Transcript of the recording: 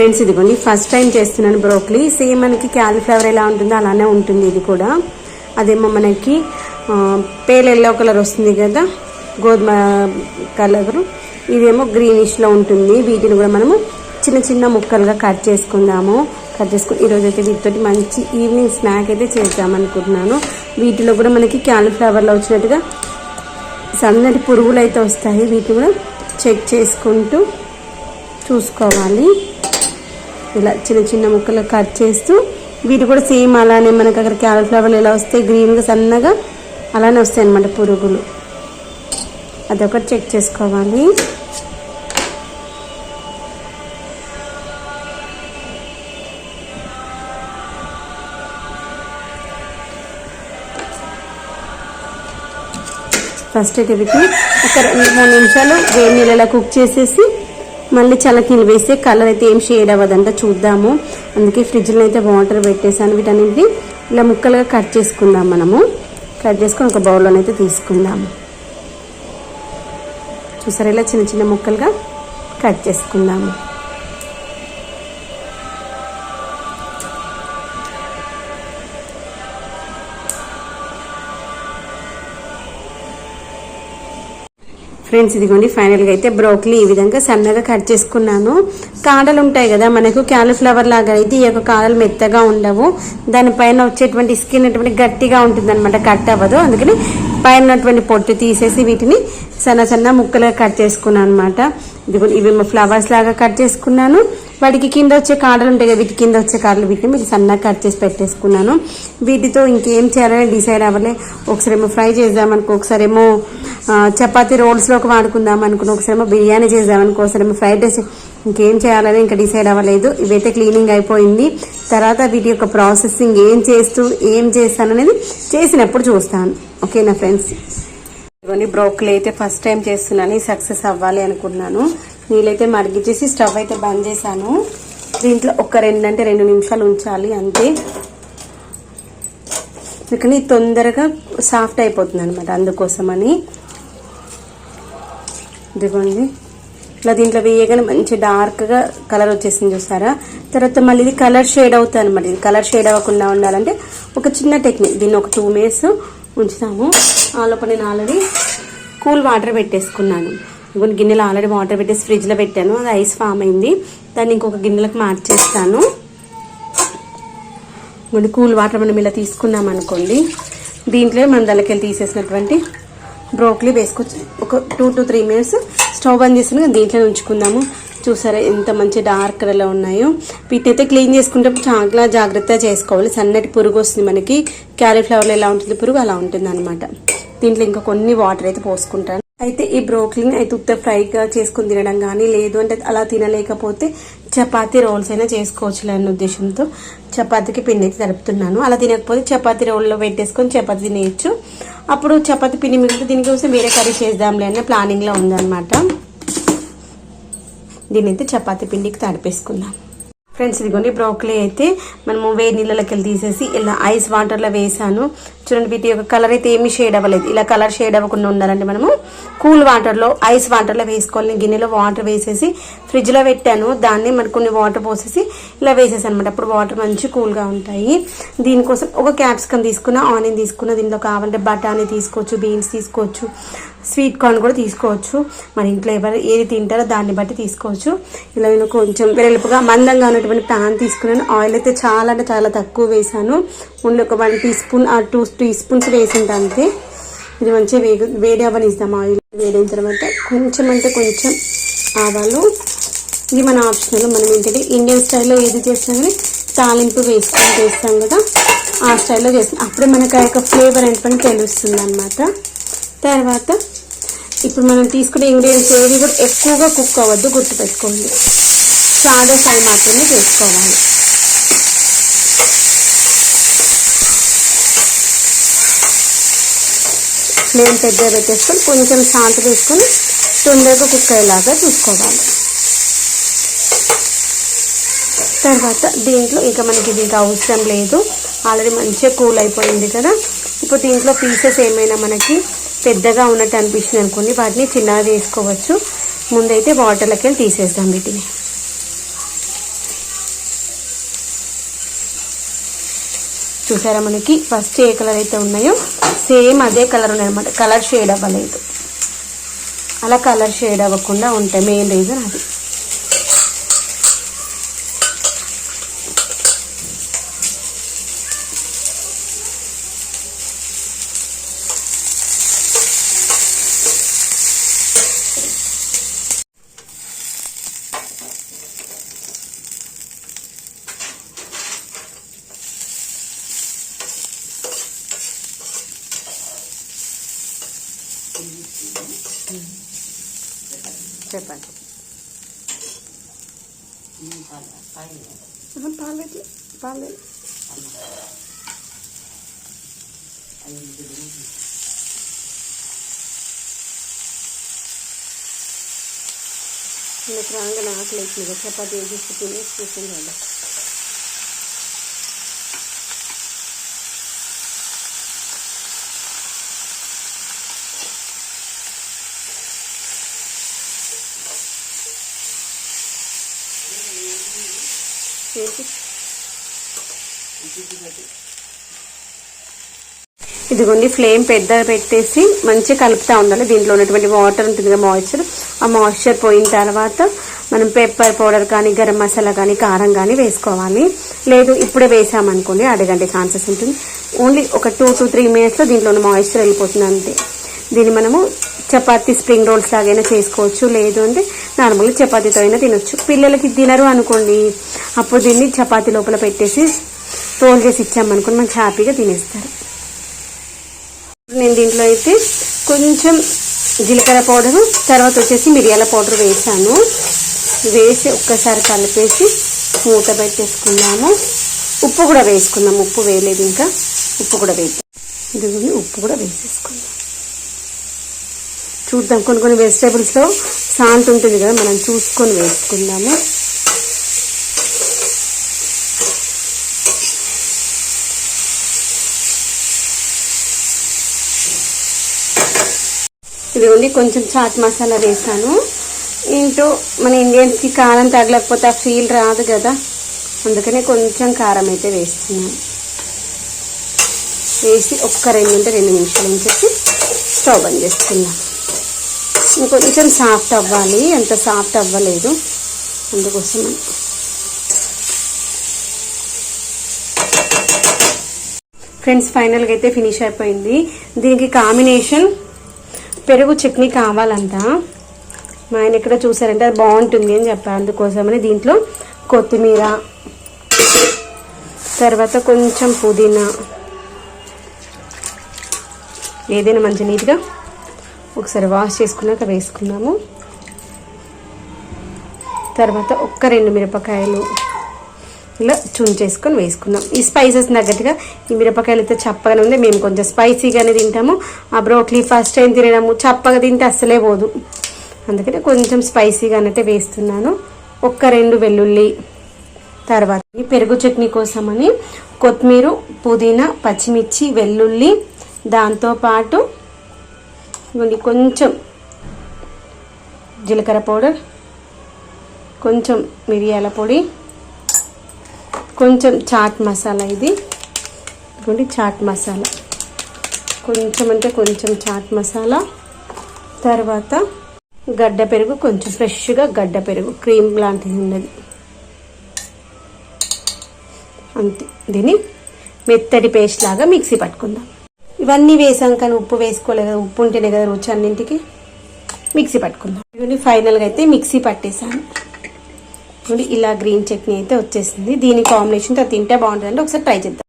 Friends ఇదిగోండి first time చేస్తున్నాను broccoli same మనకి క్యాలీఫ్లవర్ ఎలా ఉంటుందో అలానే ఉంటుంది ఇది కూడా. అదేమో మనకి పేల్ ఎల్లో కలర్ వస్తుంది కదా గోధుమ కలర్ ఇదేమో గ్రీనిష్లో ఉంటుంది. వీటిని కూడా మనము చిన్న చిన్న ముక్కలుగా కట్ చేసుకుందాము. కట్ చేసుకుని ఈరోజు అయితే వీటితోటి మంచి ఈవినింగ్ స్నాక్ అయితే చేద్దాం అనుకుంటున్నాను. వీటిలో కూడా మనకి క్యాలీఫ్లవర్లో వచ్చినట్టుగా సన్నటి పురుగులు అయితే వస్తాయి. వీటిని కూడా చెక్ చేసుకుంటూ చూసుకోవాలి. ఇలా చిన్న చిన్న ముక్కలు కట్ చేస్తూ వీటి కూడా సేమ్ అలానే మనకి అక్కడ క్యాలిఫ్లవర్లు ఎలా వస్తాయి గ్రీన్గా సన్నగా అలానే వస్తాయి అన్నమాట పురుగులు. అదొకటి చెక్ చేసుకోవాలి. ఫస్ట్ అయితే వీటిని ఒక రెండు మూడు నిమిషాలు వేడి నీళ్ళలో కుక్ చేసేసి మళ్ళీ చలకీలు వేస్తే కలర్ అయితే ఏం షేడ్ అవ్వదంట చూద్దాము. అందుకే ఫ్రిడ్జ్లో అయితే వాటర్ పెట్టేసాను వీటన్నింటిని ఇలా ముక్కలుగా కట్ చేసుకుందాం మనము. కట్ చేసుకొని ఒక బౌల్లోనైతే తీసుకుందాము. చూసారా ఇలా చిన్న చిన్న ముక్కలుగా కట్ చేసుకుందాము. ఫ్రెండ్స్ ఇదిగోండి ఫైనల్గా అయితే బ్రోక్లీ ఈ విధంగా సన్నగా కట్ చేసుకున్నాను. కాడలు ఉంటాయి కదా మనకు క్యాలీఫ్లవర్ లాగా అయితే ఈ యొక్క కాడలు మెత్తగా ఉండవు. దానిపైన వచ్చేటువంటి స్కిన్ అటువంటి గట్టిగా ఉంటుంది అనమాట కట్ అవ్వదు. అందుకని పైన ఉన్నటువంటి పొట్టు తీసేసి వీటిని సన్న సన్న ముక్కలుగా కట్ చేసుకున్నాను అనమాట ఇదిగో ఇవి ఫ్లవర్స్ లాగా కట్ చేసుకున్నాను. వాటికి కింద వచ్చే కాడలు ఉంటాయి కదా వీటి కింద వచ్చే కాడలు వీటిని మీకు సన్నగా కట్ చేసి పెట్టేసుకున్నాను. వీటితో ఇంకేం చేయాలని డిసైడ్ అవ్వలే. ఒకసారి ఏమో ఫ్రై చేద్దామనుకో ఒకసారేమో చపాతీ రోల్స్లోకి వాడుకుందాం అనుకుని ఒకసారి ఏమో బిర్యానీ చేద్దాం ఒకసారేమో ఏమో ఫ్రైడ్ రైస్. ఇంకేం చేయాలని ఇంకా డిసైడ్ అవ్వలేదు. ఇవైతే క్లీనింగ్ అయిపోయింది. తర్వాత వీటి యొక్క ప్రాసెసింగ్ ఏం చేస్తూ ఏం చేస్తాను అనేది చేసినప్పుడు చూస్తాను. ఓకేనా ఫ్రెండ్స్? ఇవన్నీ బ్రోకలీ అయితే ఫస్ట్ టైం చేస్తున్నాను. సక్సెస్ అవ్వాలి అనుకున్నాను. నీళ్ళైతే మరిగించేసి స్టవ్ అయితే బంద్ చేశాను. దీంట్లో ఒక రెండు అంటే రెండు నిమిషాలు ఉంచాలి అంతే. అందుకని తొందరగా సాఫ్ట్ అయిపోతుంది అనమాట అందుకోసమని. ఇదిగోండి. ఇలా దీంట్లో వేయగానే మంచి డార్క్గా కలర్ వచ్చేసింది చూసారా? తర్వాత మళ్ళీ ఇది కలర్ షేడ్ అవుతుంది అనమాట ఇది కలర్ షేడ్ అవ్వకుండా ఉండాలంటే ఒక చిన్న టెక్నిక్. దీన్ని ఒక టూ మినిట్స్ ఉంచుతాము. ఆ లోపల నేను ఆల్రెడీ కూల్ వాటర్ పెట్టేసుకున్నాను. ఇంకొన్ని గిన్నెలో ఆల్రెడీ వాటర్ పెట్టేసి ఫ్రిడ్జ్లో పెట్టాను. అది ఐస్ ఫామ్ అయింది. దాన్ని ఇంకొక గిన్నెలకు మార్చేస్తాను ఇంకొన్ని కూల్ వాటర్ మనం ఇలా తీసుకున్నాం అనుకోండి. దీంట్లో మనం దానికెళ్ళి తీసేసినటువంటి బ్రోక్లీ వేసుకోవచ్చు. ఒక two to three minutes stove బంద్ చేసిన దీంట్లో ఉంచుకుందాము. చూసారా ఎంత మంచి డార్క్ కలర్లో ఉన్నాయో. వీటైతే క్లీన్ చేసుకుంటే చాలా జాగ్రత్తగా చేసుకోవాలి. సన్నటి పురుగు వస్తుంది మనకి. క్యాలీఫ్లవర్లో ఎలా ఉంటుంది పురుగు అలా ఉంటుంది అనమాట దీంట్లో ఇంకా కొన్ని వాటర్ అయితే పోసుకుంటాను. అయితే ఈ బ్రోక్లీని అయితే ఉత్త ఫ్రైగా చేసుకుని తినడం కానీ లేదు అంటే అలా తినలేకపోతే చపాతీ రోల్స్ అయినా చేసుకోవచ్చు అనే ఉద్దేశంతో చపాతీకి పిండి అయితే జరుపుతున్నాను అలా తినకపోతే చపాతీ రోల్లో పెట్టేసుకొని చపాతి తినేయచ్చు. అప్పుడు చపాతి పిండి మిగిలితే దీనికోసం వేరే కర్రీ చేద్దాంలే అనే ప్లానింగ్లో ఉందన్నమాట. దీన్నైతే చపాతి పిండికి తడిపేసుకుందాం. ఫ్రెండ్స్ ఇదిగోండి బ్రోకలీ అయితే మనము వేడి నీళ్ళలోకి వెళ్ళి తీసేసి ఇలా ఐస్ వాటర్లో వేసాను. చూడండి వీటి యొక్క కలర్ అయితే ఏమీ షేడ్ అవ్వలేదు. ఇలా కలర్ షేడ్ అవ్వకుండా ఉండాలంటే మనము. కూల్ వాటర్లో ఐస్ వాటర్లో వేసుకోవాలి. నేను గిన్నెలో వాటర్ వేసేసి ఫ్రిడ్జ్లో పెట్టాను. దాన్ని మనకు కొన్ని వాటర్ పోసేసి ఇలా వేసేసాను అనమాట అప్పుడు వాటర్ మంచి కూల్గా ఉంటాయి. దీనికోసం ఒక క్యాప్సికమ్ తీసుకున్న ఆనియన్ తీసుకున్న దీనిలో కావాలంటే బఠానీ తీసుకోవచ్చు బీన్స్ తీసుకోవచ్చు స్వీట్ కార్న్ కూడా తీసుకోవచ్చు. మన ఇంట్లో ఎవరు ఏది తింటారో దాన్ని బట్టి తీసుకోవచ్చు. ఇలా నేను కొంచెం వెలుపుగా మందంగా ఉన్నటువంటి ప్యాన్ తీసుకున్నాను. ఆయిల్ అయితే చాలా అంటే చాలా తక్కువ వేసాను. ఓన్లీ ఒక వన్ టీ స్పూన్ ఆ టూ టీ స్పూన్స్ వేసింట అంతే. ఇది మంచిగా వేగు వేడి అవ్వనిస్తాం ఆయిల్. వేడైన తర్వాత కొంచెం అంటే కొంచెం ఆవాలు. ఇది మన ఆప్షనల్ మనం ఏంటంటే ఇండియన్ స్టైల్లో ఏది చేస్తాం కానీ తాలింపు వేసుకొని చేస్తాం కదా ఆ స్టైల్లో చేస్తాం. అప్పుడే మనకు ఆ యొక్క ఫ్లేవర్ ఏంటని తెలుస్తుంది అనమాట తర్వాత ఇప్పుడు మనం తీసుకునే ఇంగ్రీడియంట్స్ ఏవి కూడా ఎక్కువగా కుక్ అవ్వద్దు గుర్తుపెట్టుకోండి. సాదా ఫ్రై మాత్రమే చేసుకోవాలి. ఫ్లేమ్ పెద్దగా పెట్టేసుకొని కొంచెం సాల్ట్ వేసుకొని తొందరగా కుక్ అయ్యేలాగా చూసుకోవాలి. తర్వాత దీంట్లో ఇంకా మనకి ఇది అవసరం లేదు. ఆల్రెడీ మంచిగా కూల్ అయిపోయింది కదా. ఇప్పుడు దీంట్లో పీసెస్ ఏమైనా మనకి పెద్దగా ఉన్నట్టు అనిపించింది అనుకోండి వాటిని చిన్నగా తీసుకోవచ్చు ముందైతే వాటర్లోకి వెళ్ళి తీసేద్దాం వీటిని. చూసారా మనకి? ఫస్ట్ ఏ కలర్ అయితే ఉన్నాయో సేమ్ అదే కలర్ ఉన్నాయన్నమాట. కలర్ షేడ్ అవ్వలేదు. అలా కలర్ షేడ్ అవ్వకుండా ఉంటాయి మెయిన్ రీజన్ అది. చెప్పండి ఆహా, పాలు పెట్టలే పాలు లేదు. నాకు రాగా నాకు లేదు చపాతీ వేసి తినేసి కూర్చొని ఇదిగోండి ఫ్లేమ్ పెద్దగా పెట్టేసి మంచిగా కలుపుతూ ఉండాలి. దీంట్లో ఉన్నటువంటి వాటర్ ఉంటుంది కదా మాయిశ్చర్ ఆ మాయిశ్చర్ పోయిన తర్వాత మనం పెప్పర్ పౌడర్ కానీ గరం మసాలా కానీ కారం కానీ వేసుకోవాలి. లేదు ఇప్పుడే వేసామనుకోండి అడగంటే ఛాన్సెస్ ఉంటుంది. ఓన్లీ ఒక టూ టు త్రీ మినిట్స్లో దీంట్లో ఉన్న మాయిశ్చర్ వెళ్ళిపోతుంది అంతే. దీన్ని మనము చపాతీ స్ప్రింగ్ రోల్స్ లాగైనా చేసుకోవచ్చు. లేదు అంటే నార్మల్గా చపాతీతో అయినా తినొచ్చు. పిల్లలకి తినరు అనుకోండి. అప్పుడు దీన్ని చపాతీ లోపల పెట్టేసి రోల్ చేసి ఇచ్చామనుకోండి మంచి హ్యాపీగా తినేస్తారు. నేను దీంట్లో అయితే కొంచెం జీలకర్ర పౌడరు తర్వాత వచ్చేసి మిరియాల పౌడర్ వేసాను వేసి ఒక్కసారి కలిపేసి మూత పెట్టేసుకున్నాము. ఉప్పు కూడా వేసుకుందాం ఉప్పు వేయలేదు ఇంకా. ఉప్పు కూడా వేద్దాం. ఇదిగోండి ఉప్పు కూడా వేసేసుకుందాం. చూద్దాం కొన్ని కొన్ని వెజిటేబుల్స్లో సాల్ట్ ఉంటుంది కదా మనం చూసుకొని వేసుకుందాము. ఇదిగోండి కొంచెం చాట్ మసాలా వేసాను. ఏంటో మన ఇండియన్స్కి కారం తగలకపోతే ఆ ఫీల్ రాదు కదా. అందుకనే కొంచెం కారం అయితే వేస్తున్నాను. వేసి ఒక్క రెండు అంటే రెండు నిమిషాలు ఉంచేసి స్టవ్ బంద్ చేసుకున్నాం ఇంకొంచెం సాఫ్ట్ అవ్వాలి. అంత సాఫ్ట్ అవ్వలేదు. అందుకోసం ఫ్రెండ్స్ ఫైనల్గా అయితే ఫినిష్ అయిపోయింది. దీనికి కాంబినేషన్ పెరుగు చట్నీ కావాలంట. మా ఆయన ఎక్కడ చూసారంటే అది బాగుంటుంది అని చెప్పారు. అందుకోసమని దీంట్లో కొత్తిమీర తర్వాత కొంచెం పుదీనా ఏదైనా మంచి నీట్గా ఒకసారి వాష్ చేసుకున్నాక వేసుకున్నాము. తర్వాత ఒక్క రెండు మిరపకాయలు ఇలా చూన్ చేసుకొని వేసుకుందాం. ఈ స్పైసెస్ తగ్గట్టుగా ఈ మిరపకాయలు అయితే చప్పగానే ఉంది మేము కొంచెం స్పైసీగానే తింటాము. ఆ బ్రోక్లీ ఫస్ట్ టైం తినడము చప్పగా తింటే అస్సలే పోదు. అందుకనే కొంచెం స్పైసీగా వేస్తున్నాను. ఒక్క రెండు వెల్లుల్లి తర్వాత పెరుగు చట్నీ కోసమని కొత్తిమీర పుదీనా పచ్చిమిర్చి వెల్లుల్లి దాంతోపాటు కొంచెం జీలకర్ర పౌడర్ కొంచెం మిరియాల పొడి కొంచెం చాట్ మసాలా ఇది. ఇదిగోండి చాట్ మసాలా. కొంచెం అంటే కొంచెం చాట్ మసాలా. తర్వాత గడ్డ పెరుగు కొంచెం ఫ్రెష్గా గడ్డ పెరుగు క్రీమ్ లాంటిది ఉన్నది. అంతే. దీన్ని మెత్తటి పేస్ట్ లాగా మిక్సీ పట్టుకుందాం. ఇవన్నీ వేసాం కానీ ఉప్పు వేసుకోలేదు కదా ఉప్పు ఉంటేనే కదా రుచి అన్నింటికి. మిక్సీ పట్టుకుందాం. ఇవన్నీ ఫైనల్గా అయితే మిక్సీ పట్టేసాను చూడండి ఇలా గ్రీన్ చట్నీ అయితే వచ్చేసింది. దీని కాంబినేషన్తో తింటే బాగుంటుందంటే ఒకసారి ట్రై చేద్దాం.